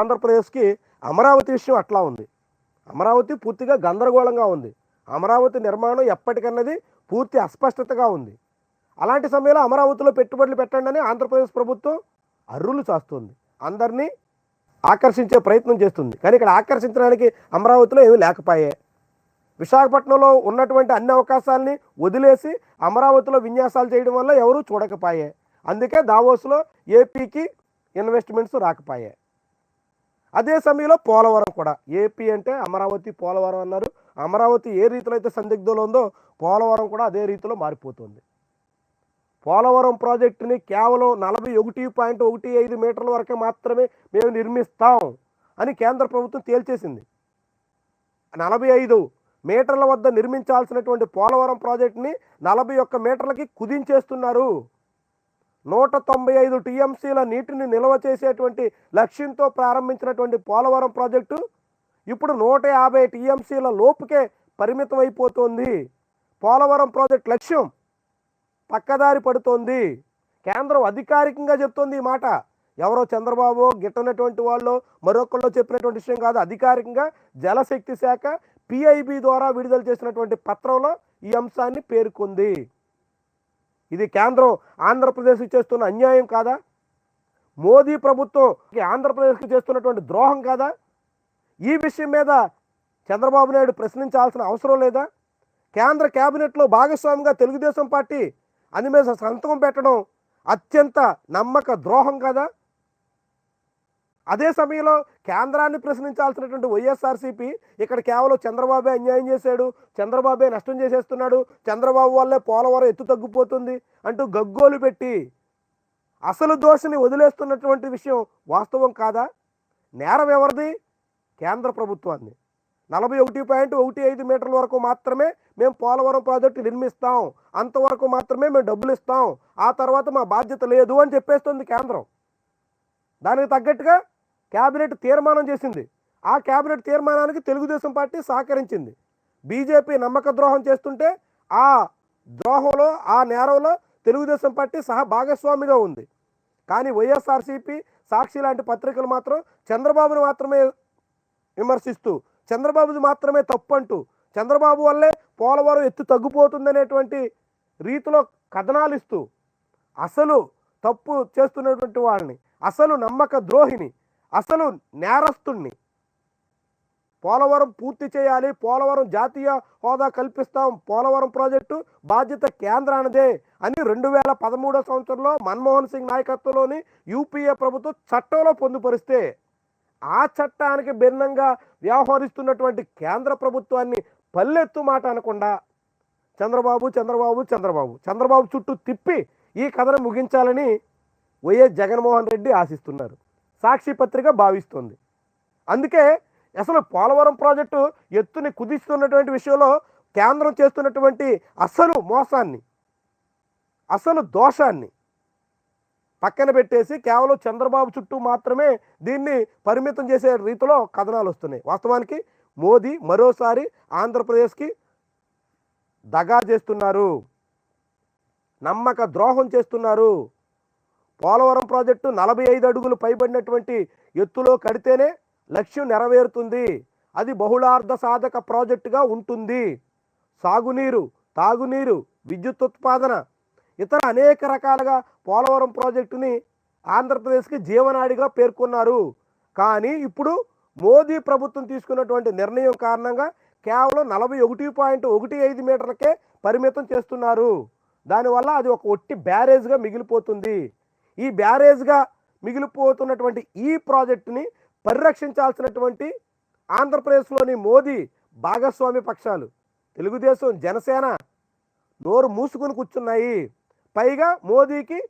ఆంధ్రప్రదేశ్కి అమరావతి విషయం అట్లా ఉంది. అమరావతి పూర్తిగా గందరగోళంగా ఉంది. అమరావతి నిర్మాణం ఎప్పటికన్నది పూర్తి అస్పష్టతగా ఉంది. అలాంటి సమయంలో అమరావతిలో పెట్టుబడులు పెట్టండి అని ఆంధ్రప్రదేశ్ ప్రభుత్వం అర్రులు చేస్తుంది. అందరినీ ఆకర్షించే ప్రయత్నం చేస్తుంది. కానీ ఇక్కడ ఆకర్షించడానికి అమరావతిలో ఏమీ లేకపోయే. విశాఖపట్నంలో ఉన్నటువంటి అన్ని అవకాశాలని వదిలేసి అమరావతిలో విన్యాసాలు చేయడం వల్ల ఎవరూ చూడకపోయే. అందుకే దావోస్లో ఏపీకి ఇన్వెస్ట్మెంట్స్ రాకపోయే. అదే సమయంలో పోలవరం కూడా. ఏపీ అంటే అమరావతి పోలవరం అన్నారు. అమరావతి ఏ రీతిలో అయితే సందిగ్ధంలో ఉందో పోలవరం కూడా అదే రీతిలో మారిపోతుంది. పోలవరం ప్రాజెక్టుని కేవలం నలభై ఒకటి పాయింట్ ఒకటి ఐదు మీటర్ల వరకే మాత్రమే మేము నిర్మిస్తాం అని కేంద్ర ప్రభుత్వం తేల్చేసింది. నలభై ఐదు మీటర్ల వద్ద నిర్మించాల్సినటువంటి పోలవరం ప్రాజెక్టుని నలభై ఒక్క మీటర్లకి కుదించేస్తున్నారు. నూట తొంభై ఐదు టీఎంసీల నీటిని నిల్వ చేసేటువంటి లక్ష్యంతో ప్రారంభించినటువంటి పోలవరం ప్రాజెక్టు ఇప్పుడు నూట యాభై టీఎంసీల లోపుకే పరిమితం అయిపోతుంది పోలవరం ప్రాజెక్ట్ లక్ష్యం పక్కదారి పడుతోంది. కేంద్రం అధికారికంగా చెప్తోంది ఈ మాట. ఎవరో చంద్రబాబు గిట్టనటువంటి వాళ్ళు మరొకళ్ళు చెప్పినటువంటి విషయం కాదు. అధికారికంగా జలశక్తి శాఖ పిఐబి ద్వారా విడుదల చేసినటువంటి పత్రంలో ఈ అంశాన్ని పేర్కొంది. ఇది కేంద్రం ఆంధ్రప్రదేశ్కి చేస్తున్న అన్యాయం కాదా? మోదీ ప్రభుత్వం ఆంధ్రప్రదేశ్కి చేస్తున్నటువంటి ద్రోహం కాదా? ఈ విషయం మీద చంద్రబాబు నాయుడు ప్రశ్నించాల్సిన అవసరం లేదా? కేంద్ర కేబినెట్లో భాగస్వామిగా తెలుగుదేశం పార్టీ అని మీద సంతకం పెట్టడం అత్యంత నమ్మక ద్రోహం కదా? అదే సమయంలో కేంద్రాన్ని ప్రశ్నించాల్సినటువంటి వైఎస్ఆర్సీపీ ఇక్కడ కేవలం చంద్రబాబే అన్యాయం చేశాడు చంద్రబాబే నష్టం చేసేస్తున్నాడు చంద్రబాబు వల్లే పోలవరం ఎత్తు తగ్గిపోతుంది అంటూ గగ్గోలు పెట్టి అసలు దోషని వదిలేస్తున్నటువంటి విషయం వాస్తవం కాదా? నేరం ఎవరిది? కేంద్ర ప్రభుత్వాన్ని. నలభై ఒకటి పాయింట్ ఒకటి ఐదు మీటర్ల వరకు మాత్రమే మేము పోలవరం ప్రాజెక్టు నిర్మిస్తాం అంతవరకు మాత్రమే మేము డబ్బులు ఇస్తాం ఆ తర్వాత మా బాధ్యత లేదు అని చెప్పేస్తుంది కేంద్రం. దానికి తగ్గట్టుగా క్యాబినెట్ తీర్మానం చేసింది. ఆ క్యాబినెట్ తీర్మానానికి తెలుగుదేశం పార్టీ సహకరించింది. బీజేపీ నమ్మక ద్రోహం చేస్తుంటే ఆ ద్రోహంలో ఆ నేరంలో తెలుగుదేశం పార్టీ సహా భాగస్వామిగా ఉంది. కానీ వైఎస్ఆర్సీపీ సాక్షి లాంటి పత్రికలు మాత్రం చంద్రబాబును మాత్రమే విమర్శిస్తూ చంద్రబాబుది మాత్రమే తప్పు అంటూ చంద్రబాబు వల్లే పోలవరం ఎత్తు తగ్గిపోతుందనేటువంటి రీతిలో కథనాలు ఇస్తూ అసలు తప్పు చేస్తున్నటువంటి వాళ్ళని అసలు నమ్మక ద్రోహిని అసలు నేరస్తుణ్ణి. పోలవరం పూర్తి చేయాలి పోలవరం జాతీయ హోదా కల్పిస్తాం పోలవరం ప్రాజెక్టు బాధ్యత కేంద్రానిదే అని రెండు వేల పదమూడో సంవత్సరంలో మన్మోహన్ సింగ్ నాయకత్వంలోని యూపీఏ ప్రభుత్వం చట్టంలో పొందుపరిస్తే ఆ చట్టానికి భిన్నంగా వ్యవహరిస్తున్నటువంటి కేంద్ర ప్రభుత్వాన్ని పల్లెత్తు మాట అనకుండా చంద్రబాబు చంద్రబాబు చంద్రబాబు చంద్రబాబు చుట్టూ తిప్పి ఈ కథను ముగించాలని వైఎస్ జగన్మోహన్ రెడ్డి ఆశిస్తున్నారు. సాక్షి పత్రిక భావిస్తుంది. అందుకే అసలు పోలవరం ప్రాజెక్టు ఎత్తుని కుదిస్తున్నటువంటి విషయంలో కేంద్రం చేస్తున్నటువంటి అసలు మోసాన్ని అసలు దోషాన్ని పక్కన పెట్టేసి కేవలం చంద్రబాబు చుట్టూ మాత్రమే దీన్ని పరిమితం చేసే రీతిలో కథనాలు వస్తున్నాయి. వాస్తవానికి మోదీ మరోసారి ఆంధ్రప్రదేశ్కి దగా చేస్తున్నారు. నమ్మక ద్రోహం చేస్తున్నారు. పోలవరం ప్రాజెక్టు నలభై ఐదు అడుగులు పైబడినటువంటి ఎత్తులో కడితేనే లక్ష్యం నెరవేరుతుంది. అది బహుళార్థ సాధక ప్రాజెక్టుగా ఉంటుంది. సాగునీరు తాగునీరు విద్యుత్ ఉత్పాదన ఇతర అనేక రకాలుగా పోలవరం ప్రాజెక్టుని ఆంధ్రప్రదేశ్కి జీవనాడిగా పేర్కొన్నారు. కానీ ఇప్పుడు మోదీ ప్రభుత్వం తీసుకున్నటువంటి నిర్ణయం కారణంగా కేవలం నలభై ఒకటి పాయింట్ ఒకటి ఐదు మీటర్లకే పరిమితం చేస్తున్నారు. దానివల్ల అది ఒక ఒట్టి బ్యారేజ్గా మిగిలిపోతుంది. ఈ బ్యారేజ్గా మిగిలిపోతున్నటువంటి ఈ ప్రాజెక్టుని పరిరక్షించాల్సినటువంటి ఆంధ్రప్రదేశ్లోని మోదీ భాగస్వామి పక్షాలు. తెలుగుదేశం జనసేన నోరు మూసుకుని కూర్చున్నాయి. పైగా మోదీకి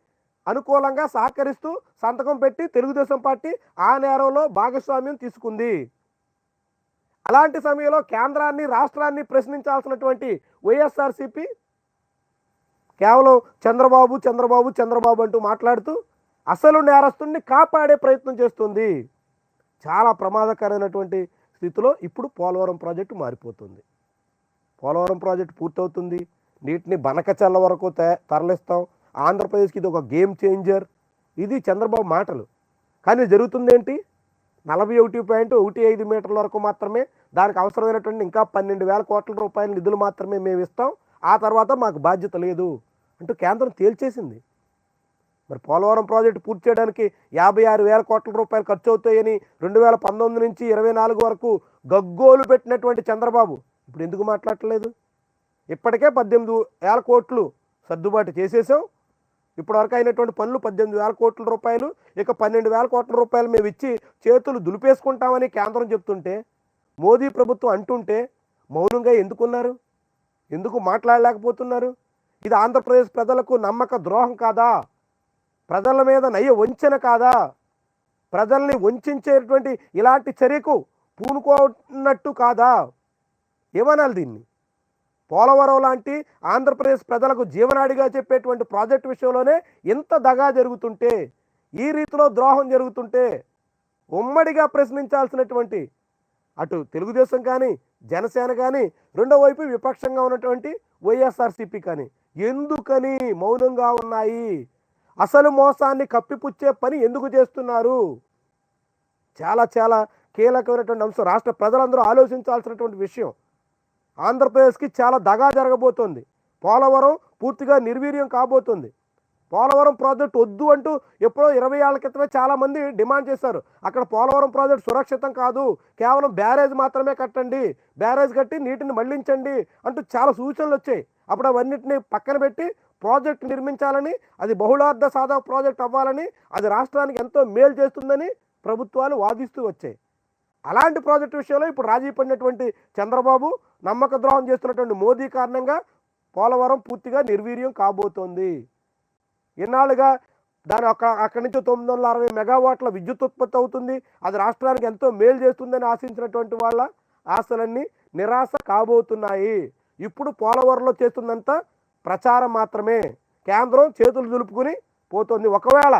అనుకూలంగా సహకరిస్తూ సంతకం పెట్టి తెలుగుదేశం పార్టీ ఆ నేరంలో భాగస్వామ్యం తీసుకుంది. అలాంటి సమయంలో కేంద్రాన్ని రాష్ట్రాన్ని ప్రశ్నించాల్సినటువంటి వైఎస్ఆర్సీపీ కేవలం చంద్రబాబు చంద్రబాబు చంద్రబాబు అంటూ మాట్లాడుతూ అసలు నేరస్తుడిని కాపాడే ప్రయత్నం చేస్తుంది. చాలా ప్రమాదకరమైనటువంటి స్థితిలో ఇప్పుడు పోలవరం ప్రాజెక్టు మారిపోతుంది. పోలవరం ప్రాజెక్టు పూర్తవుతుంది. నీటిని బనకచల్ల వరకు తే- తరలిస్తాం. ఆంధ్రప్రదేశ్కి ఇది ఒక గేమ్ చేంజర్. ఇది చంద్రబాబు మాటలు. కానీ జరుగుతుంది ఏంటి నలభై ఒకటి పాయింట్ ఒకటి ఐదు మీటర్ల వరకు మాత్రమే దానికి అవసరమైనటువంటి ఇంకా పన్నెండు వేల కోట్ల రూపాయల నిధులు మాత్రమే మేము ఇస్తాం. ఆ తర్వాత మాకు బాధ్యత లేదు అంటూ కేంద్రం తేల్చేసింది. మరి పోలవరం ప్రాజెక్టు పూర్తి చేయడానికి యాభై ఆరు వేల కోట్ల రూపాయలు ఖర్చు అవుతాయని రెండు వేల పంతొమ్మిది నుంచి ఇరవై నాలుగు వరకు గగ్గోలు పెట్టినటువంటి చంద్రబాబు ఇప్పుడు ఎందుకు మాట్లాడట్లేదు? ఇప్పటికే పద్దెనిమిది వేల కోట్లు సర్దుబాటు చేసేసాం. ఇప్పటివరకు అయినటువంటి పనులు పద్దెనిమిది వేల కోట్ల రూపాయలు ఇక పన్నెండు వేల కోట్ల రూపాయలు మేము ఇచ్చి చేతులు దులిపేసుకుంటామని కేంద్రం చెప్తుంటే మోదీ ప్రభుత్వం అంటుంటే మౌనంగా ఎందుకున్నారు? ఎందుకు మాట్లాడలేకపోతున్నారు? ఇది ఆంధ్రప్రదేశ్ ప్రజలకు నమ్మక ద్రోహం కాదా? ప్రజల మీద నయ్య వంచన కాదా? ప్రజల్ని వంచేటువంటి ఇలాంటి చర్యకు పూనుకోనట్టు కాదా? ఏమనాలి దీన్ని? పోలవరం లాంటి ఆంధ్రప్రదేశ్ ప్రజలకు జీవనాడిగా చెప్పేటువంటి ప్రాజెక్టు విషయంలోనే ఇంత దగా జరుగుతుంటే ఈ రీతిలో ద్రోహం జరుగుతుంటే ఉమ్మడిగా ప్రశ్నించాల్సినటువంటి అటు తెలుగుదేశం కానీ జనసేన కానీ రెండో వైపు విపక్షంగా ఉన్నటువంటి వైఎస్ఆర్సీపీ కానీ ఎందుకని మౌనంగా ఉన్నాయి? అసలు మోసాన్ని కప్పిపుచ్చే పని ఎందుకు చేస్తున్నారు? చాలా చాలా కీలకమైనటువంటి అంశం. రాష్ట్ర ప్రజలందరూ ఆలోచించాల్సినటువంటి విషయం. ఆంధ్రప్రదేశ్కి చాలా దగా జరగబోతోంది. పోలవరం పూర్తిగా నిర్వీర్యం కాబోతుంది. పోలవరం ప్రాజెక్ట్ వద్దు అంటూ ఎప్పుడో ఇరవై ఏళ్ళ క్రితమే చాలామంది డిమాండ్ చేశారు. అక్కడ పోలవరం ప్రాజెక్ట్ సురక్షితం కాదు. కేవలం బ్యారేజ్ మాత్రమే కట్టండి. బ్యారేజ్ కట్టి నీటిని మళ్ళించండి అంటూ చాలా సూచనలు వచ్చాయి. అప్పుడు అవన్నిటిని పక్కన పెట్టి ప్రాజెక్ట్ నిర్మించాలని అది బహుళార్థ సాధక ప్రాజెక్ట్ అవ్వాలని అది రాష్ట్రానికి ఎంతో మేలు చేస్తుందని ప్రభుత్వాలు వాదిస్తూ వచ్చాయి. అలాంటి ప్రాజెక్టు విషయంలో ఇప్పుడు రాజీ పడినటువంటి చంద్రబాబు నమ్మక ద్రోహం చేస్తున్నటువంటి మోదీ కారణంగా పోలవరం పూర్తిగా నిర్వీర్యం కాబోతోంది. ఇన్నాళ్ళుగా దాని ఒక అక్కడి నుంచి తొమ్మిది వందల అరవై మెగావాట్ల విద్యుత్ ఉత్పత్తి అవుతుంది. అది రాష్ట్రానికి ఎంతో మేలు చేస్తుందని ఆశించినటువంటి వాళ్ళ ఆశలన్నీ నిరాశ కాబోతున్నాయి. ఇప్పుడు పోలవరంలో చేస్తుందంత ప్రచారం మాత్రమే. కేంద్రం చేతులు దులుపుకుని పోతుంది. ఒకవేళ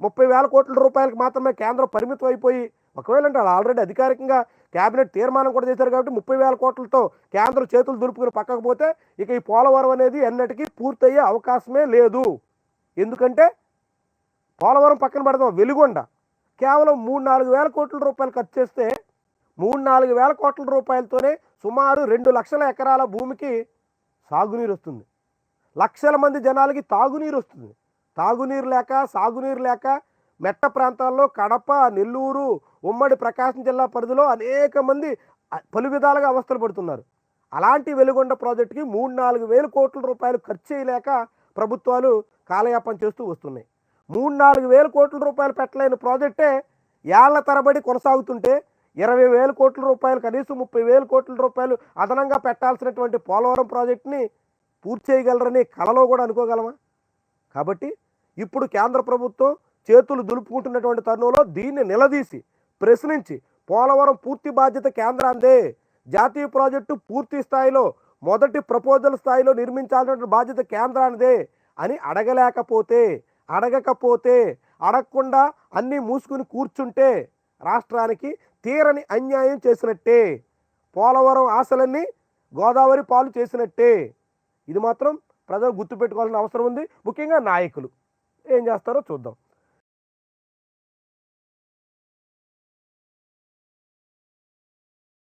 ముప్పై వేల కోట్ల రూపాయలకు మాత్రమే కేంద్రం పరిమితం అయిపోయి ఒకవేళ అంటే ఆల్రెడీ అధికారికంగా కేబినెట్ తీర్మానం కూడా చేశారు కాబట్టి ముప్పై వేల కోట్లతో కేంద్రం చేతులు దులుపుకుని పక్కకు పోతే ఇక ఈ పోలవరం అనేది ఎన్నటికీ పూర్తయ్యే అవకాశమే లేదు. ఎందుకంటే పోలవరం పక్కన పెడదాం వెలుగొండ. కేవలం మూడు నాలుగు వేల కోట్ల రూపాయలు ఖర్చు చేస్తే మూడు నాలుగు వేల కోట్ల రూపాయలతోనే సుమారు రెండు లక్షల ఎకరాల భూమికి సాగునీరు వస్తుంది. లక్షల మంది జనాలకి తాగునీరు వస్తుంది. తాగునీరు లేక సాగునీరు లేక మెట్ట ప్రాంతాల్లో కడప నెల్లూరు ఉమ్మడి ప్రకాశం జిల్లా పరిధిలో అనేక మంది పలు విధాలుగా అవస్థలు పడుతున్నారు. అలాంటి వెలుగొండ ప్రాజెక్టుకి మూడు నాలుగు వేల కోట్ల రూపాయలు ఖర్చు చేయలేక ప్రభుత్వాలు కాలయాపన చేస్తూ వస్తున్నాయి. మూడు నాలుగు వేల కోట్ల రూపాయలు పెట్టలేని ప్రాజెక్టే ఏళ్ళ తరబడి కొనసాగుతుంటే ఇరవై వేల కోట్ల రూపాయలు కనీసం ముప్పై వేల కోట్ల రూపాయలు అదనంగా పెట్టాల్సినటువంటి పోలవరం ప్రాజెక్టుని పూర్తి చేయగలరని కలలో కూడా అనుకోగలమా? కాబట్టి ఇప్పుడు కేంద్ర ప్రభుత్వం చేతులు దులుపుకుంటున్నటువంటి తరుణంలో దీన్ని నిలదీసి ప్రశ్నించి పోలవరం పూర్తి బాధ్యత కేంద్రాందే జాతీయ ప్రాజెక్టు పూర్తి స్థాయిలో మొదటి ప్రపోజల్ స్థాయిలో నిర్మించాల్సిన బాధ్యత కేంద్రానిదే. అని అడగలేకపోతే అడగకపోతే అడగకుండా అన్నీ మూసుకుని కూర్చుంటే రాష్ట్రానికి తీరని అన్యాయం చేసినట్టే పోలవరం ఆశలన్నీ గోదావరి పాలు చేసినట్టే. ఇది మాత్రం ప్రజలు గుర్తుపెట్టుకోవాల్సిన అవసరం ఉంది. ముఖ్యంగా నాయకులు ఏం చేస్తారో చూద్దాం.